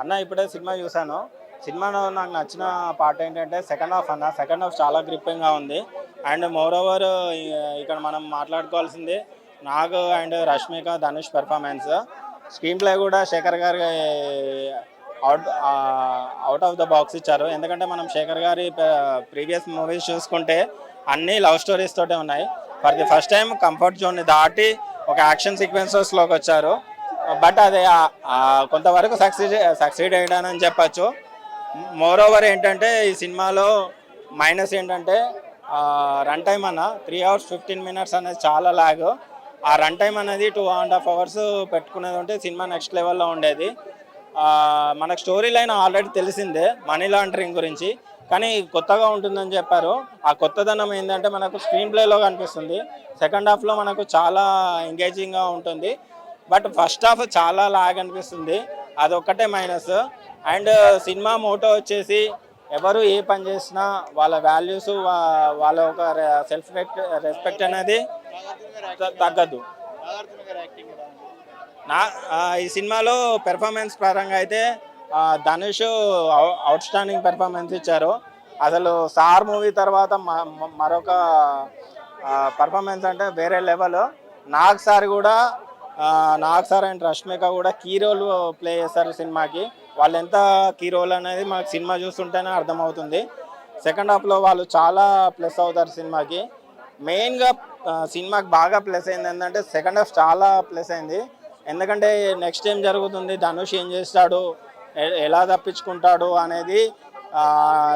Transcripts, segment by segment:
అన్న ఇప్పుడే సినిమా చూశాను. సినిమాలో నాకు నచ్చిన పార్ట్ ఏంటంటే సెకండ్ హాఫ్ అన్న. సెకండ్ హాఫ్ చాలా గ్రిప్పింగ్గా ఉంది. అండ్ మోర్ ఓవర్ ఇక్కడ మనం మాట్లాడుకోవాల్సింది Nag and Rashmika Dhanush performance screenplay కూడా శేఖర్ గారి out out of the box ఇచ్చారు. ఎందుకంటే మనం శేఖర్ గారి ప్రీవియస్ మూవీస్ చూసుకుంటే అన్ని లవ్ స్టోరీస్ తోటే ఉన్నాయి. For the first time comfort జోన్ని దాటి ఒక యాక్షన్ సీక్వెన్సెస్లోకి వచ్చారు. బట్ అది కొంతవరకు సక్సీడ్ సక్సీడ్ అయ్యాడని చెప్పచ్చు. మోర్ ఓవర్ ఏంటంటే ఈ సినిమాలో మైనస్ ఏంటంటే రన్ టైం అన్న త్రీ అవర్స్ ఫిఫ్టీన్ మినిట్స్ అనేది చాలా లాగ్ ఆ రన్ టైం అనేది టూ అండ్ హాఫ్ అవర్స్ పెట్టుకునేది ఉంటే సినిమా నెక్స్ట్ లెవెల్లో ఉండేది. మనకు స్టోరీ లైన్ ఆల్రెడీ తెలిసిందే మనీ లాండరింగ్ గురించి. కానీ కొత్తగా ఉంటుందని చెప్పారు. ఆ కొత్తదనం ఏంటంటే మనకు స్క్రీన్ ప్లేలో కనిపిస్తుంది. సెకండ్ హాఫ్లో మనకు చాలా ఎంగేజింగ్గా ఉంటుంది. బట్ ఫస్ట్ హాఫ్ చాలా లాగ్ అనిపిస్తుంది. అదొక్కటే మైనస్. అండ్ సినిమా మోటో వచ్చేసి ఎవరు ఏ పని చేసినా వాళ్ళ వాల్యూస్ వాళ్ళ ఒక సెల్ఫ్ రెస్పెక్ట్ అనేది తగ్గదు. నా ఈ సినిమాలో పెర్ఫార్మెన్స్ పరంగా అయితే ధనుష్ అవుట్ స్టాండింగ్ పెర్ఫార్మెన్స్ ఇచ్చారు. అసలు సార్ మూవీ తర్వాత మ- మరొక పర్ఫార్మెన్స్ అంటే వేరే లెవెల్. నాగ్ సార్ కూడా నాగ్ సార్ అండ్ రష్మిక కూడా కీ రోల్ ప్లే చేస్తారు సినిమాకి. వాళ్ళు ఎంత కీ రోల్ అనేది మాకు సినిమా చూస్తుంటేనే అర్థమవుతుంది. సెకండ్ హాఫ్లో వాళ్ళు చాలా ప్లస్ అవుతారు సినిమాకి. మెయిన్గా సినిమాకి బాగా ప్లస్ అయింది ఏంటంటే సెకండ్ హాఫ్ చాలా ప్లస్ అయింది. ఎందుకంటే నెక్స్ట్ ఏం జరుగుతుంది? ధనుష్ ఏం చేస్తాడు? ఎలా తప్పించుకుంటాడు అనేది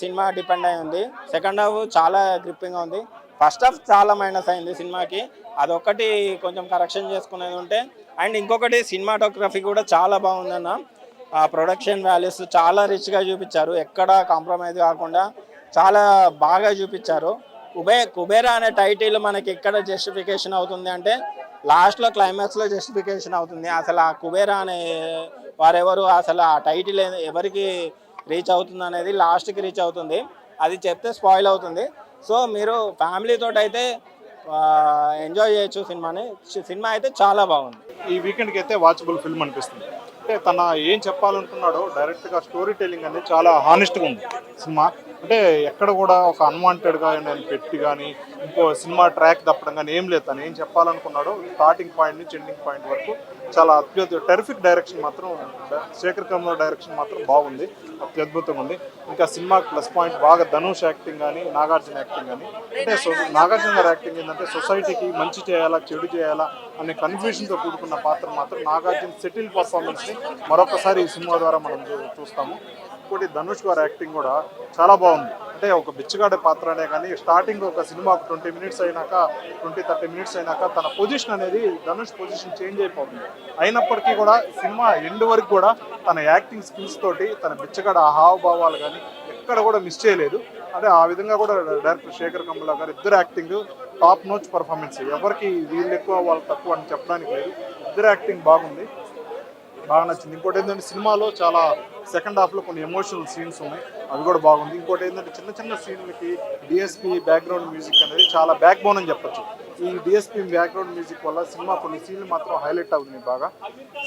సినిమా డిపెండ్ అయి ఉంది. సెకండ్ హాఫ్ చాలా గ్రిప్పింగ్గా ఉంది. ఫస్ట్ హాఫ్ చాలా మైనస్ అయింది సినిమాకి. అదొకటి కొంచెం కరెక్షన్ చేసుకునేది ఉంటే. అండ్ ఇంకొకటి సినిమాటోగ్రఫీ కూడా చాలా బాగుందన్న. ఆ ప్రొడక్షన్ వాల్యూస్ చాలా రిచ్గా చూపించారు. ఎక్కడ కాంప్రమైజ్ కాకుండా చాలా బాగా చూపించారు. కుబే కుబేరా అనే టైటిల్ మనకి ఎక్కడ జస్టిఫికేషన్ అవుతుంది అంటే లాస్ట్లో క్లైమాక్స్లో జస్టిఫికేషన్ అవుతుంది. అసలు ఆ కుబేరా అనే వారెవరు అసలు ఆ టైటిల్ ఎవరికి రీచ్ అవుతుంది అనేది లాస్ట్కి రీచ్ అవుతుంది. అది చెప్తే స్పాయిల్ అవుతుంది. సో మీరు ఫ్యామిలీతో అయితే ఎంజాయ్ చేయొచ్చు సినిమాని. సినిమా అయితే చాలా బాగుంది. ఈ వీకెండ్కి అయితే వాచబుల్ ఫిల్మ్ అనిపిస్తుంది. అంటే తన ఏం చెప్పాలనుకున్నాడో డైరెక్ట్గా స్టోరీ టెల్లింగ్ అనేది చాలా హానెస్ట్గా ఉంది. సినిమా అంటే ఎక్కడ కూడా ఒక అన్వాంటెడ్గా నేను పెట్టి కానీ ఇంకో సినిమా ట్రాక్ తప్పడం కానీ ఏం లేదు తను. ఏం చెప్పాలనుకున్నాడో స్టార్టింగ్ పాయింట్ నుంచి ఎండింగ్ పాయింట్ వరకు చాలా అత్యద్భుత టెరిఫిక్ డైరెక్షన్ మాత్రం శేఖర్ కమల్ డైరెక్షన్ మాత్రం బాగుంది. అత్యద్భుతంగా ఉంది. ఇంకా సినిమా ప్లస్ పాయింట్ బాగా ధనుష్ యాక్టింగ్ కానీ నాగార్జున యాక్టింగ్ కానీ అంటే సో నాగార్జున గారి యాక్టింగ్ ఏంటంటే సొసైటీకి మంచి చేయాలా చెడు చేయాలా అనే కన్ఫ్యూషన్తో కూడుకున్న పాత్ర మాత్రం నాగార్జున సెటిల్ పర్ఫార్మెన్స్ని మరొకసారి ఈ సినిమా ద్వారా మనం చూస్తాము. ఇంకోటి ధనుష్ గారి యాక్టింగ్ కూడా చాలా బాగుంది. అంటే ఒక బిచ్చగాడే పాత్ర అనే కానీ స్టార్టింగ్ ఒక సినిమా ట్వంటీ మినిట్స్ అయినాక ట్వంటీ థర్టీ మినిట్స్ అయినాక తన పొజిషన్ అనేది ధనుష్ పొజిషన్ చేంజ్ అయిపోతుంది. అయినప్పటికీ కూడా సినిమా ఎండ్ వరకు కూడా తన యాక్టింగ్ స్కిల్స్ తోటి తన బిచ్చగాడ హావభావాలు కానీ ఎక్కడ కూడా మిస్ చేయలేదు. అంటే ఆ విధంగా కూడా డైరెక్టర్ శేఖర్ కమల గారు ఇద్దరు యాక్టింగ్ టాప్ నోచ్ పర్ఫార్మెన్స్. ఎవరికి వీళ్ళు ఎక్కువ వాళ్ళు తక్కువ అని చెప్పడానికి లేదు. ఇద్దరు యాక్టింగ్ బాగుంది. బాగా నచ్చింది. ఇంకోటి ఏంటంటే సినిమాలో చాలా సెకండ్ హాఫ్లో కొన్ని ఎమోషనల్ సీన్స్ ఉన్నాయి. అవి కూడా బాగుంది. ఇంకోటి ఏంటంటే చిన్న చిన్న సీన్లకి డిఎస్పీ బ్యాక్గ్రౌండ్ మ్యూజిక్ అనేది చాలా బ్యాక్ బోన్ అని చెప్పొచ్చు. ఈ డిఎస్పీ బ్యాక్గ్రౌండ్ మ్యూజిక్ వల్ల సినిమా కొన్ని సీన్లు మాత్రం హైలైట్ అవుతుంది బాగా.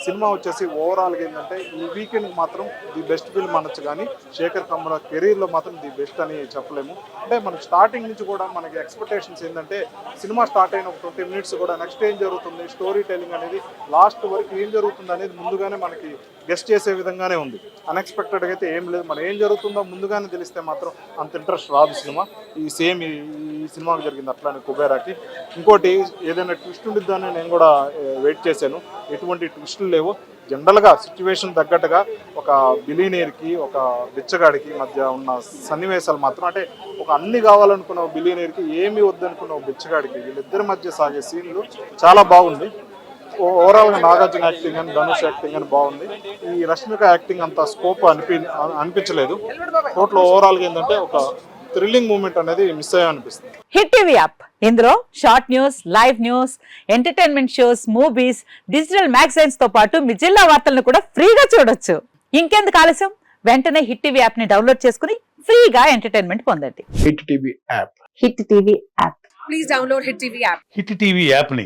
సినిమా వచ్చేసి ఓవరాల్గా ఏంటంటే ఈ వీకెండ్ మాత్రం ది బెస్ట్ ఫిల్మ్ అనొచ్చు కానీ శేఖర్ కమ్ముల కెరీర్లో మాత్రం ది బెస్ట్ అని చెప్పలేము. అంటే మనకి స్టార్టింగ్ నుంచి కూడా మనకి ఎక్స్పెక్టేషన్స్ ఏంటంటే సినిమా స్టార్ట్ అయిన ఒక ట్వంటీ మినిట్స్ కూడా నెక్స్ట్ ఏం జరుగుతుంది? స్టోరీ టెలింగ్ అనేది లాస్ట్ వరకు ఏం జరుగుతుంది అనేది ముందుగానే మనకి గెస్ట్ చేసే విధంగానే ఉంది. అన్ఎక్స్పెక్టెడ్గా అయితే ఏం లేదు. మనం ఏం జరుగుతుందో ముందుగానే తెలిస్తే మాత్రం అంత ఇంట్రెస్ట్ రాదు సినిమా. ఈ సేమ్ ఈ ఈ సినిమాకి జరిగింది అట్లానే కుబేరాకి. ఇంకోటి ఏదైనా ట్విస్ట్ ఉండిద్దని నేను కూడా వెయిట్ చేశాను. ఎటువంటి ట్విస్టులు లేవు. జనరల్గా సిచ్యువేషన్ తగ్గట్టుగా ఒక బిలీనీర్కి ఒక బిచ్చగాడికి మధ్య ఉన్న సన్నివేశాలు మాత్రం అంటే ఒక అన్ని కావాలనుకున్న ఒక ఏమి వద్దనుకున్న బిచ్చగాడికి వీళ్ళిద్దరి మధ్య సాగే సీన్లు చాలా బాగుంది. ఓవరాల్గా నాగార్జున యాక్టింగ్ అని ధనుష్ యాక్టింగ్ అని బాగుంది. ఈ రష్మిక యాక్టింగ్ అంత స్కోప్ అనిపి అనిపించలేదు. టోటల్ ఓవరాల్గా ఏంటంటే ఒక థ్రిల్లింగ్ మూమెంట్ అనేది మిస్ అయ్యా అనిపిస్తుంది. హిట్ టీవీ యాప్ ఇందులో short news live news entertainment shows movies digital మ్యాగజైన్స్తో పాటు మీ జిల్లా వార్తలను కూడా ఫ్రీగా చూడొచ్చు. ఇంకెందుకు ఆలస్యం? వెంటనే హిట్ టీవీ యాప్ని డౌన్లోడ్ చేసుకుని ఫ్రీగా ఎంటర్టైన్మెంట్ పొందండి. Hit TV app hit TV app please download Hit TV app. Hit TV యాప్ని